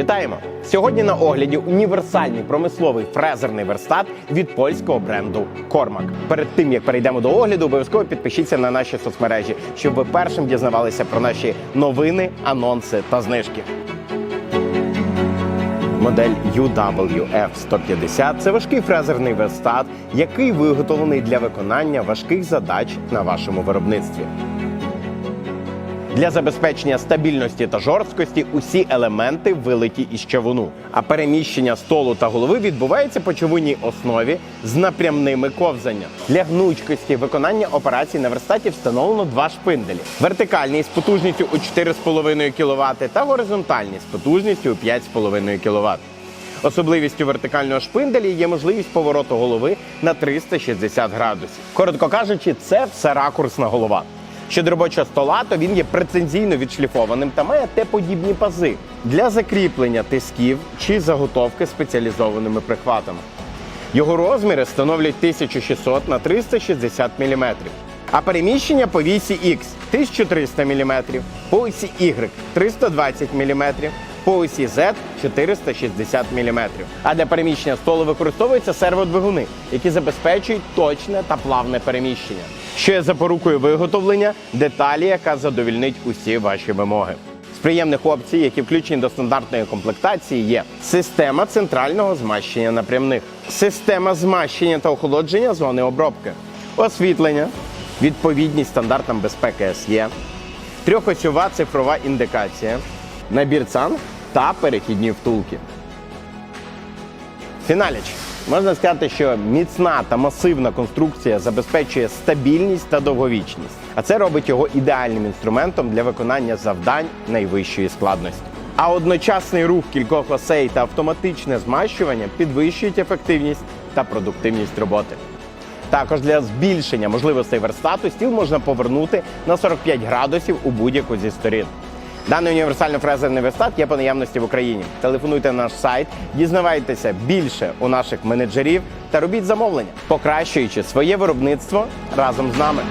Вітаємо! Сьогодні на огляді універсальний промисловий фрезерний верстат від польського бренду Кормак. Перед тим як перейдемо до огляду, обов'язково підпишіться на наші соцмережі, щоб ви першим дізнавалися про наші новини, анонси та знижки. Модель UWF-150 – це важкий фрезерний верстат, який виготовлений для виконання важких задач на вашому виробництві. Для забезпечення стабільності та жорсткості усі елементи вилиті із чавуну, а переміщення столу та голови відбувається по човунній основі з напрямними ковзання. Для гнучкості виконання операцій на верстаті встановлено два шпинделі: вертикальний з потужністю у 4,5 кВт та горизонтальний з потужністю у 5,5 кВт. Особливістю вертикального шпинделя є можливість повороту голови на 360 градусів. Коротко кажучи, це все ракурсна голова. Щодо робочого стола, то він є прецензійно відшліфованим та має Т-подібні пази для закріплення тисків чи заготовки спеціалізованими прихватами. Його розміри становлять 1600 на 360 мм, а переміщення по вісі X 1300 мм, по осі Y 320 мм, по осі Z 460 мм. А для переміщення столу використовуються серводвигуни, які забезпечують точне та плавне переміщення. Що є запорукою виготовлення деталі, яка задовільнить усі ваші вимоги. З приємних опцій, які включені до стандартної комплектації, є система центрального змащення напрямних, система змащення та охолодження зони обробки, освітлення, відповідність стандартам безпеки СЄ, трьохосьова цифрова індикація, набір цан та перехідні втулки. Фіналіч. Можна сказати, що міцна та масивна конструкція забезпечує стабільність та довговічність, а це робить його ідеальним інструментом для виконання завдань найвищої складності. А одночасний рух кількох осей та автоматичне змащування підвищують ефективність та продуктивність роботи. Також для збільшення можливостей верстату стіл можна повернути на 45 градусів у будь-яку зі сторін. Даний універсально-фрезерний Невестат є по наявності в Україні. Телефонуйте на наш сайт, дізнавайтеся більше у наших менеджерів та робіть замовлення, покращуючи своє виробництво разом з нами.